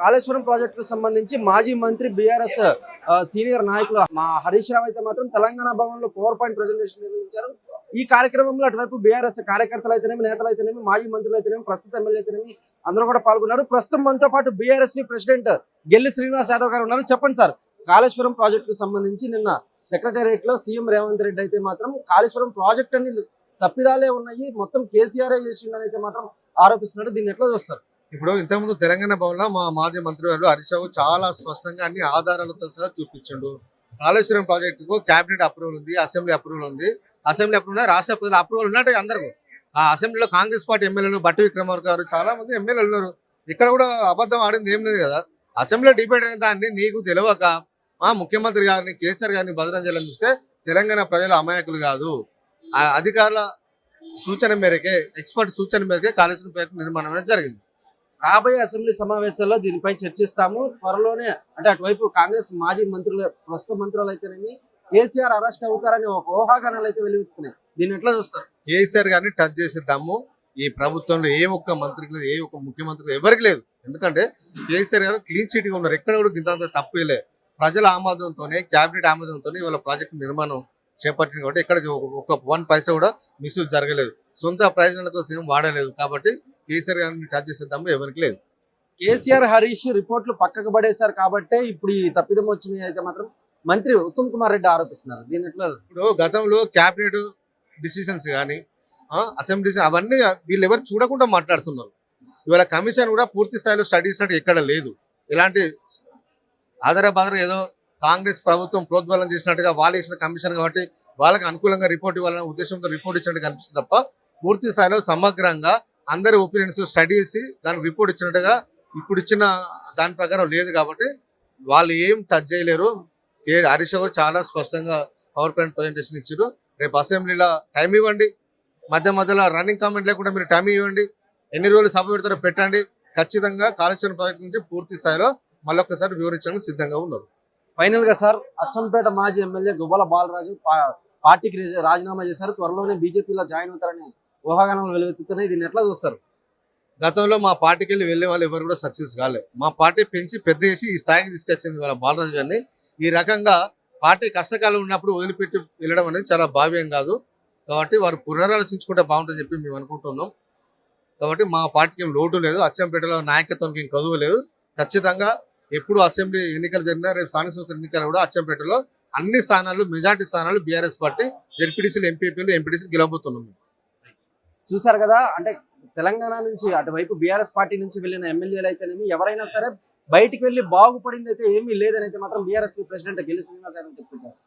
కాళేశ్వరం ప్రాజెక్టుకు సంబంధించి మాజీ మంత్రి బీఆర్ఎస్ సీనియర్ నాయకులు మా హరీష్ రావు అయితే మాత్రం తెలంగాణ భవన్లో పవర్ పాయింట్ ప్రజెంటేషన్ నిర్వహించారు. ఈ కార్యక్రమంలో అటువైపు బీఆర్ఎస్ కార్యకర్తలు అయితేనేమి నేతలు అయితేనేమి మాజీ మంత్రులు అయితేనేమి ప్రస్తుత ఎమ్మెల్యే అయితేనేమి అందరూ కూడా పాల్గొన్నారు. ప్రస్తుతం మనతో పాటు బీఆర్ఎస్ ప్రెసిడెంట్ గెల్లి శ్రీనివాస్ యాదవ్ గారు ఉన్నారు. చెప్పండి సార్ కాళేశ్వరం ప్రాజెక్టుకు సంబంధించి నిన్న సెక్రటేరియట్లో సీఎం రేవంత్ రెడ్డి అయితే మాత్రం కాళేశ్వరం ప్రాజెక్ట్ అని తప్పిదాలే ఉన్నాయి. మొత్తం కేసీఆర్ చేసిండని అయితే మాత్రం ఆరోపిస్తున్నాడు. దీన్ని ఎట్లా చూస్తారు? ఇప్పుడు ఇంతకుముందు తెలంగాణ భవన్లో మా మాజీ మంత్రి గారు హరీష్ రావు చాలా స్పష్టంగా అన్ని ఆధారాలతో సహా చూపించిండు. కాళేశ్వరం ప్రాజెక్టుకు క్యాబినెట్ అప్రూవల్ ఉంది అసెంబ్లీ అప్రూవల్ ఉంది. అసెంబ్లీ అప్రూవల్ రాష్ట్ర ప్రజల అప్రూవల్ ఉన్నట్టు అందరికీ. ఆ అసెంబ్లీలో కాంగ్రెస్ పార్టీ ఎమ్మెల్యేలు బట్టి విక్రమార్ గారు చాలా మంది ఎమ్మెల్యేలు ఉన్నారు. ఇక్కడ కూడా అబద్ధం ఆడింది ఏం లేదు కదా. అసెంబ్లీలో డిబేట్ అయిన దాన్ని నీకు తెలియక మా ముఖ్యమంత్రి గారిని కేసీఆర్ గారిని భద్రం చేయాలని చూస్తే తెలంగాణ ప్రజలు అమాయకులు కాదు. అధికారుల సూచన మేరకే ఎక్స్పర్ట్ సూచన మేరకే కాళేశ్వరం ప్రాజెక్టు నిర్మాణం అనేది జరిగింది. రాబోయే అసెంబ్లీ సమావేశాల్లో దీనిపై చర్చిస్తాము. త్వరలోనే అంటే అటువైపు కాంగ్రెస్ మాజీ మంత్రులు ప్రస్తుత మంత్రులు అయితేనేమి కేసీఆర్ అరెస్ట్ అవుతారని ఒక ఊహాగానాలు అయితే వెలువెత్తున్నాయి దీన్ని ఎట్లా చూస్తారు? కేసీఆర్ గారిని టచ్ చేసేద్దాము. ఈ ప్రభుత్వంలో ఏ ఒక్క మంత్రికి లేదు ఏ ఒక్క ముఖ్యమంత్రికి ఎవరికి లేదు. ఎందుకంటే కేసీఆర్ గారు క్లీన్ చీట్గా ఉన్నారు. ఎక్కడ కూడా ఇంత తప్పేలే ప్రజల ఆమోదంతోనే క్యాబినెట్ ఆమోదంతోనే ఇవాళ ప్రాజెక్ట్ నిర్మాణం చేపట్టింది కాబట్టి ఎక్కడికి ఒక- ఒక వన్ పైసా కూడా మిస్యూజ్ జరగలేదు. సొంత ప్రయోజనాల కోసం ఏం వాడలేదు. కాబట్టి కేసీఆర్ గారిని టచ్ చేసే దమ్ము ఎవరికి లేదు. కేసీఆర్ హరీష్ రిపోర్ట్లు పక్కకు పడేశారు కాబట్టే ఇప్పుడు ఈ తప్పిదం వచ్చినాయి అయితే మాత్రం మంత్రి ఉత్తమ్ కుమార్ రెడ్డి ఆరోపిస్తున్నారు. దీని ఇప్పుడు గతంలో క్యాబినెట్ డిసిషన్స్ కానీ అసెంబ్లీ అవన్నీ వీళ్ళు ఎవరు చూడకుండా మాట్లాడుతున్నారు. ఇవాళ కమిషన్ కూడా పూర్తి స్థాయిలో స్టడీ చేసినట్టు ఎక్కడ లేదు. ఇలాంటి ఆధార బాధర ఏదో కాంగ్రెస్ ప్రభుత్వం ప్రోద్బలం చేసినట్టుగా వాళ్ళు ఇచ్చిన కమిషన్ కాబట్టి వాళ్ళకి అనుకూలంగా రిపోర్ట్ ఇవ్వాలనే ఉద్దేశంతో రిపోర్ట్ ఇచ్చినట్టు కనిపిస్తుంది తప్ప పూర్తి స్థాయిలో సమగ్రంగా అందరి ఒపీనియన్స్ స్టడీ చేసి దానికి రిపోర్ట్ ఇచ్చినట్టుగా ఇప్పుడు ఇచ్చిన దాని ప్రకారం లేదు కాబట్టి వాళ్ళు ఏం టచ్ చేయలేరు. ఏ హరీష్ రావు చాలా స్పష్టంగా పవర్ పాయింట్ ప్రజెంటేషన్ ఇచ్చారు. రేపు అసెంబ్లీలో టైం ఇవ్వండి. మధ్య మధ్యలో రన్నింగ్ కామెంట్ లేకుండా మీరు టైం ఇవ్వండి. ఎన్ని రోజులు సభ పెడతారో పెట్టండి. ఖచ్చితంగా కాళేశ్వరం ప్రాజెక్టు నుంచి పూర్తి స్థాయిలో మళ్ళొక్కసారి వివరించడానికి సిద్ధంగా ఉన్నారు. ఫైనల్గా సార్ అచ్చంపేట మాజీ ఎమ్మెల్యే గువ్వల బాలరాజు పార్టీకి రాజీనామా చేశారు. త్వరలోనే బీజేపీలో జాయిన్ అవుతారని ఊహాగానాలు వెలువెత్తుతున్నాయి. దీన్ని ఎట్లా చూస్తారు? గతంలో మా పార్టీకి వెళ్ళి వెళ్ళే వాళ్ళు ఎవరు కూడా సక్సెస్ కాలేదు మా పార్టీ పెంచి పెద్ద చేసి ఈ స్థాయికి తీసుకొచ్చింది వాళ్ళ బాలరాజు గారిని. ఈ రకంగా పార్టీ కష్టకాలం ఉన్నప్పుడు వదిలిపెట్టి వెళ్ళడం అనేది చాలా భావ్యం కాదు. కాబట్టి వారు పునరాలోచించుకుంటే బాగుంటుందని చెప్పి మేము అనుకుంటున్నాం. కాబట్టి మా పార్టీకి ఏం లోటు లేదు. అచ్చంపేటలో నాయకత్వంకి ఏం కదువు లేదు. ఖచ్చితంగా ఎప్పుడు అసెంబ్లీ ఎన్నికలు జరిగినా రేపు స్థానిక సంస్థల ఎన్నికలు కూడా అచ్చంపేటలో అన్ని స్థానాలు మెజార్టీ స్థానాలు బీఆర్ఎస్ పార్టీ జెడ్పీటీసీలు ఎంపీపీలు ఎంపీటీసీలు గెలవబోతున్నాం. చూసారు కదా? అంటే తెలంగాణ నుంచి అటువైపు బీఆర్ఎస్ పార్టీ నుంచి వెళ్ళిన ఎమ్మెల్యేలు అయితేనేమి ఎవరైనా సరే బయటికి వెళ్ళి బాగుపడింది అయితే ఏమీ లేదని అయితే మాత్రం బీఆర్ఎస్ ప్రెసిడెంట్ గెలి శ్రీనివాస్ యాదవ్ చెప్పించారు